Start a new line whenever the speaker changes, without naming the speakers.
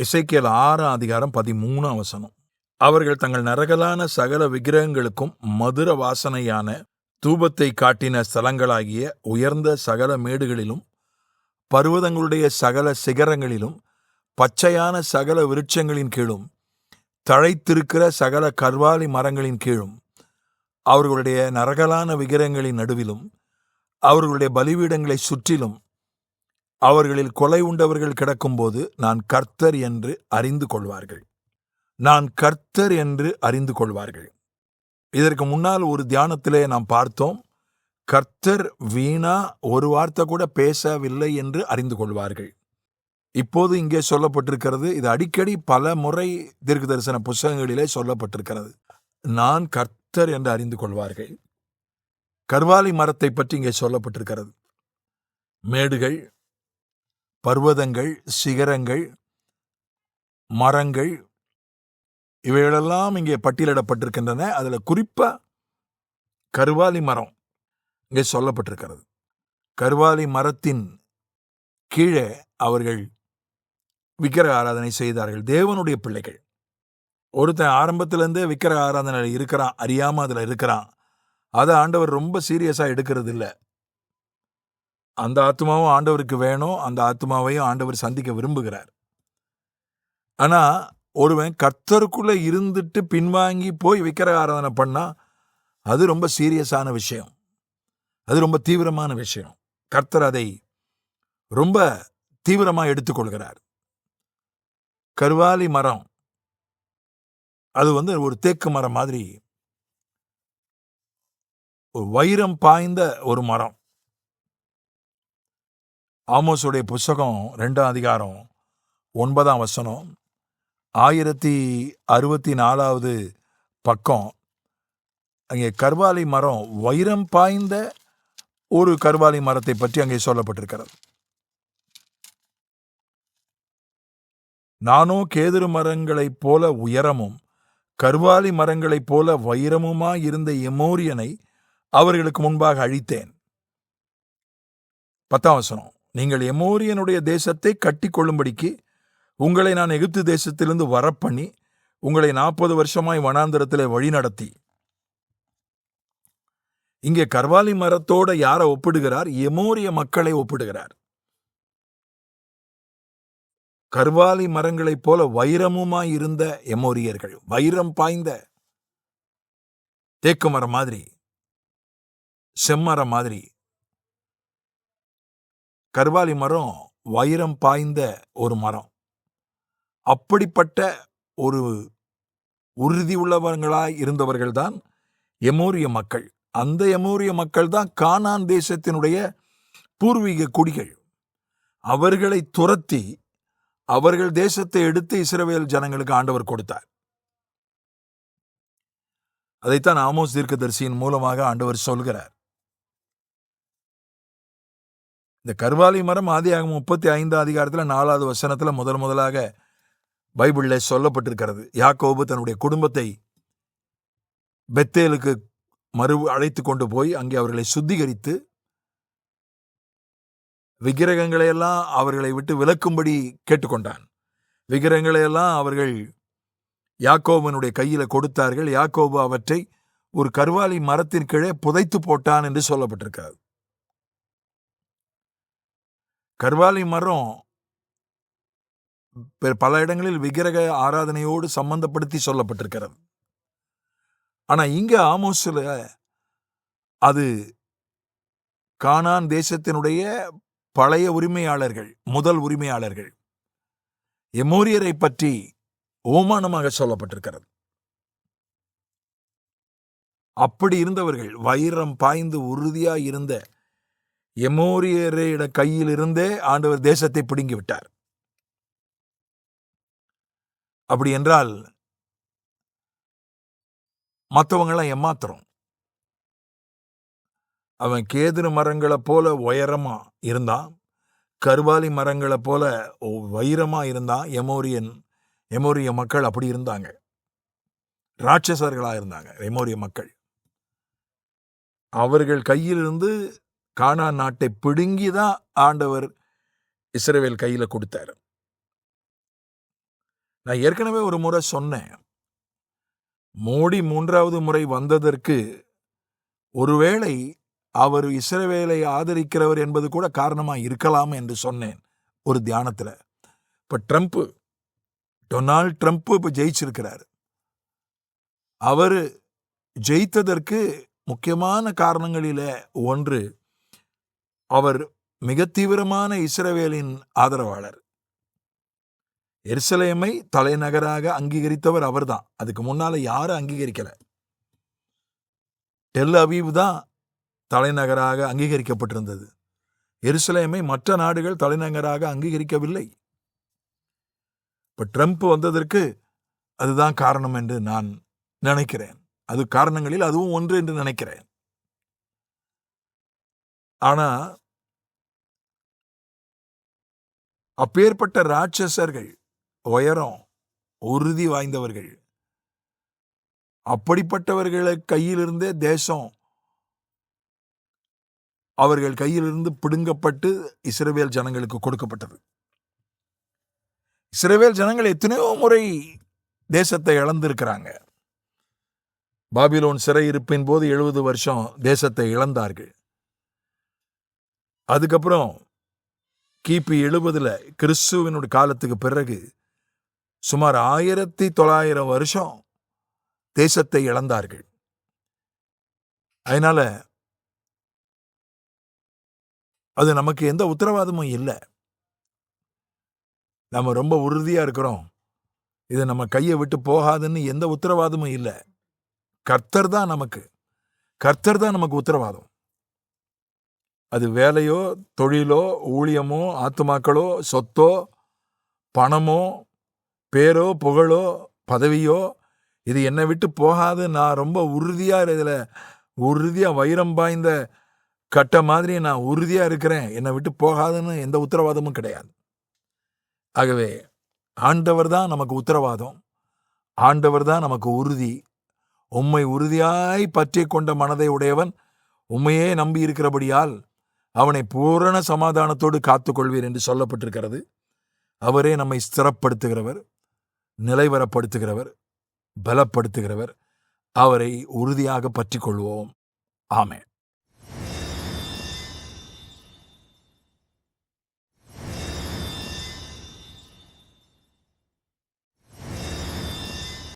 இசைக்கியல் ஆறாம் அதிகாரம் பதிமூணாம் வசனம். அவர்கள் தங்கள் நரகலான சகல விக்கிரகங்களுக்கும் மதுர வாசனையான தூபத்தை காட்டின ஸ்தலங்களாகிய உயர்ந்த சகல மேடுகளிலும் பர்வதங்களுடைய சகல சிகரங்களிலும் பச்சையான சகல விருட்சங்களின் கீழும் தழைத்திருக்கிற சகல கர்வாலி மரங்களின் கீழும் அவர்களுடைய நரகலான விக்கிரகங்களின் நடுவிலும் அவர்களுடைய பலிபீடங்களை சுற்றிலும் அவர்களில் கொலை உண்டவர்கள் கிடக்கும்போது நான் கர்த்தர் என்று அறிந்து கொள்வார்கள். நான் கர்த்தர் என்று அறிந்து கொள்வார்கள். இதற்கு முன்னால் ஒரு தியானத்திலே நாம் பார்த்தோம் கர்த்தர் வீணா ஒரு வார்த்தை கூட பேசவில்லை என்று அறிந்து கொள்வார்கள். இப்போது இங்கே சொல்லப்பட்டிருக்கிறது இது அடிக்கடி பல முறை தீர்க்க தரிசன புஸ்தகங்களிலே சொல்லப்பட்டிருக்கிறது. நான் கர்த்தர் என்று அறிந்து கொள்வார்கள். கர்வாலி மரத்தை பற்றி இங்கே சொல்லப்பட்டிருக்கிறது. மேடுகள் பர்வதங்கள் சிகரங்கள் மரங்கள் இவைகளெல்லாம் இங்கே பட்டியலிடப்பட்டிருக்கின்றன. அதில் குறிப்பாக கருவாலி மரம் இங்கே சொல்லப்பட்டிருக்கிறது. கருவாலி மரத்தின் கீழே அவர்கள் விக்கிரக ஆராதனை செய்தார்கள். தேவனுடைய பிள்ளைகள். ஒருத்தன் ஆரம்பத்திலேருந்தே விக்கிர ஆராதனை இருக்கிறான் அறியாமல் அதில் இருக்கிறான். அதை ஆண்டவர் ரொம்ப சீரியஸாக எடுக்கிறது இல்லை அந்த ஆத்மாவும் ஆண்டவருக்கு வேணும். அந்த ஆத்மாவையும் ஆண்டவர் சந்திக்க விரும்புகிறார். ஆனா ஒருவன் கர்த்தருக்குள்ள இருந்துட்டு பின்வாங்கி போய் விக்கிரக ஆராதனை பண்ணா அது ரொம்ப சீரியஸான விஷயம். அது ரொம்ப தீவிரமான விஷயம். கர்த்தர் அதை ரொம்ப தீவிரமா எடுத்துக்கொள்கிறார். கருவாலி மரம். அது வந்து ஒரு தேக்கு மரம் மாதிரி. ஒரு வைரம் பாய்ந்த ஒரு மரம். ஆமோஸுடைய புஸ்தகம் ரெண்டாம் அதிகாரம் ஒன்பதாம் வசனம். ஆயிரத்தி அறுபத்தி நாலாவது பக்கம். அங்கே கர்வாலி மரம் வைரம் பாய்ந்த ஒரு கர்வாலி மரத்தை பற்றி அங்கே சொல்லப்பட்டிருக்கிறது. நானோ கேதுரு மரங்களைப் போல உயரமும் கர்வாலி மரங்களைப் போல வைரமுமாய் இருந்த எமோரியனை அவர்களுக்கு முன்பாக அழித்தேன். பத்தாம் வசனம். நீங்கள் எமோரியனுடைய தேசத்தை கட்டி கொள்ளும்படிக்கு உங்களை நான் எகிப்து தேசத்திலிருந்து வரப்பண்ணி உங்களை நாற்பது வருஷமாய் வனாந்திரத்திலே வழிநடத்தி. இங்கே கர்வாலி மரத்தோட யாரை ஒப்பிடுகிறார்? எமோரிய மக்களை ஒப்பிடுகிறார். கர்வாலி மரங்களைப் போல வைரமுமாய் இருந்த எமோரியர்கள் வைரம் பாய்ந்த தேக்கு மரம் மாதிரி செம்மரம் மாதிரி கர்வாலி மரம் வைரம் பாய்ந்த ஒரு மரம். அப்படிப்பட்ட ஒரு உறுதி உள்ளவர்களாய் இருந்தவர்கள்தான் எமோரிய மக்கள். அந்த எமோரிய மக்கள் தான் கானான் தேசத்தினுடைய பூர்வீக குடிகள். அவர்களை துரத்தி அவர்கள் தேசத்தை எடுத்து இஸ்ரவேல் ஜனங்களுக்கு ஆண்டவர் கொடுத்தார். அதைத்தான் ஆமோஸ் தீர்க்கதரிசியின் மூலமாக ஆண்டவர் சொல்கிறார். இந்த கர்வாலி மரம் ஆதியாகமம் முப்பத்தி ஐந்தாம் அதிகாரத்தில் நாலாவது வசனத்தில் முதல் முதலாக பைபிளில் சொல்லப்பட்டிருக்கிறது. யாக்கோபு தன்னுடைய குடும்பத்தை பெத்தேலுக்கு மறு அழைத்து கொண்டு போய் அங்கே அவர்களை சுத்திகரித்து விக்கிரகங்களையெல்லாம் அவர்களை விட்டு விலக்கும்படி கேட்டுக்கொண்டான். விக்கிரகங்களையெல்லாம் அவர்கள் யாக்கோபனுடைய கையில் கொடுத்தார்கள். யாக்கோபு அவற்றை ஒரு கருவாலி மரத்தின் கீழே புதைத்து போட்டான் என்று சொல்லப்பட்டிருக்கிறது. கர்வாலி மரம் பல இடங்களில் விக்கிரக ஆராதனையோடு சம்பந்தப்படுத்தி சொல்லப்பட்டிருக்கிறது. ஆனால் இங்கே ஆமோஸில் அது கானான் தேசத்தினுடைய பழைய உரிமையாளர்கள் முதல் உரிமையாளர்கள். எமோரியரை பற்றி ஓமானமாக சொல்லப்பட்டிருக்கிறது. அப்படி இருந்தவர்கள் வைரம் பாய்ந்து உறுதியாக இருந்த எமோரியரிட கையில் இருந்தே ஆண்டவர் தேசத்தை பிடுங்கி விட்டார் அப்படி என்றால் மற்றவங்களாம் ஏமாத்துறோம். அவன் கேதுரு மரங்களை போல உயரமா இருந்தான் கருவாலி மரங்களை போல வைரமா இருந்தான் எமோரியன் எமோரிய மக்கள் அப்படி இருந்தாங்க. ராட்சசர்களா இருந்தாங்க எமோரிய மக்கள். அவர்கள் கையிலிருந்து கானா நாட்டை பிடுங்கி தான் ஆண்டவர் இஸ்ரேவேல் கையில் கொடுத்தார். நான் ஏற்கனவே ஒரு முறை சொன்னேன். மோடி மூன்றாவது முறை வந்ததற்கு ஒருவேளை அவர் இஸ்ரவேலை ஆதரிக்கிறவர் என்பது கூட காரணமாக இருக்கலாம் என்று சொன்னேன் ஒரு தியானத்தில். இப்போ ட்ரம்ப் டொனால்ட் ட்ரம்ப் இப்போ ஜெயிச்சிருக்கிறார். அவர் ஜெயித்ததற்கு முக்கியமான காரணங்களில் ஒன்று அவர் மிக தீவிரமான இஸ்ரவேலின் ஆதரவாளர். எருசலேமை தலைநகராக அங்கீகரித்தவர் அவர்தான். அதுக்கு முன்னால யாரும் அங்கீகரிக்கல. டெல் அவீவ் தான் தலைநகராக அங்கீகரிக்கப்பட்டிருந்தது. எருசலேமை மற்ற நாடுகள் தலைநகராக அங்கீகரிக்கவில்லை. இப்ப ட்ரம்ப் வந்ததற்கு அதுதான் காரணம் என்று நான் நினைக்கிறேன். அது காரணங்களில் அதுவும் ஒன்று என்று நினைக்கிறேன். ஆனா அப்பேற்பட்ட ராட்சசர்கள் உயரம் உறுதி வாய்ந்தவர்கள். அப்படிப்பட்டவர்களை கையிலிருந்தே தேசம் அவர்கள் கையிலிருந்து பிடுங்கப்பட்டு இஸ்ரேவேல் ஜனங்களுக்கு கொடுக்கப்பட்டது. இஸ்ரேவேல் ஜனங்கள் எத்தனையோ முறை தேசத்தை இழந்திருக்கிறாங்க. பாபிலோன் சிறையிருப்பின் போது எழுபது வருஷம் தேசத்தை இழந்தார்கள். அதுக்கப்புறம் கிபி எழுபதுல கிறிஸ்துவனுடைய காலத்துக்கு பிறகு சுமார் ஆயிரத்தி தொள்ளாயிரம் வருஷம் தேசத்தை இழந்தார்கள். அதனால அது நமக்கு எந்த உத்தரவாதமும் இல்லை. நம்ம ரொம்ப உறுதியாக இருக்கிறோம். இது நம்ம கையை விட்டு போகாதுன்னு எந்த உத்தரவாதமும் இல்லை. கர்த்தர் தான் நமக்கு. கர்த்தர் தான் நமக்கு உத்தரவாதம். அது வேலையோ தொழிலோ ஊழியமோ ஆத்துமாக்களோ சொத்தோ பணமோ பேரோ புகழோ பதவியோ இது என்னை விட்டு போகாது. நான் ரொம்ப உறுதியாக இதில் உறுதியாக வைரம் பாய்ந்த கட்ட மாதிரி நான் உறுதியாக இருக்கிறேன். என்னை விட்டு போகாதுன்னு எந்த உத்தரவாதமும் கிடையாது. ஆகவே ஆண்டவர் தான் நமக்கு உத்தரவாதம். ஆண்டவர் தான் நமக்கு உறுதி. உம்மை உறுதியாய் பற்றி கொண்ட மனதை உடையவன் உண்மையே நம்பி இருக்கிறபடியால் அவனை பூரண சமாதானத்தோடு காத்துக்கொள்வீர் என்று சொல்லப்பட்டிருக்கிறது. அவரே நம்மை ஸ்திரப்படுத்துகிறவர் நிலைவரப்படுத்துகிறவர் பலப்படுத்துகிறவர். அவரை உறுதியாக பற்றி கொள்வோம். ஆமென்.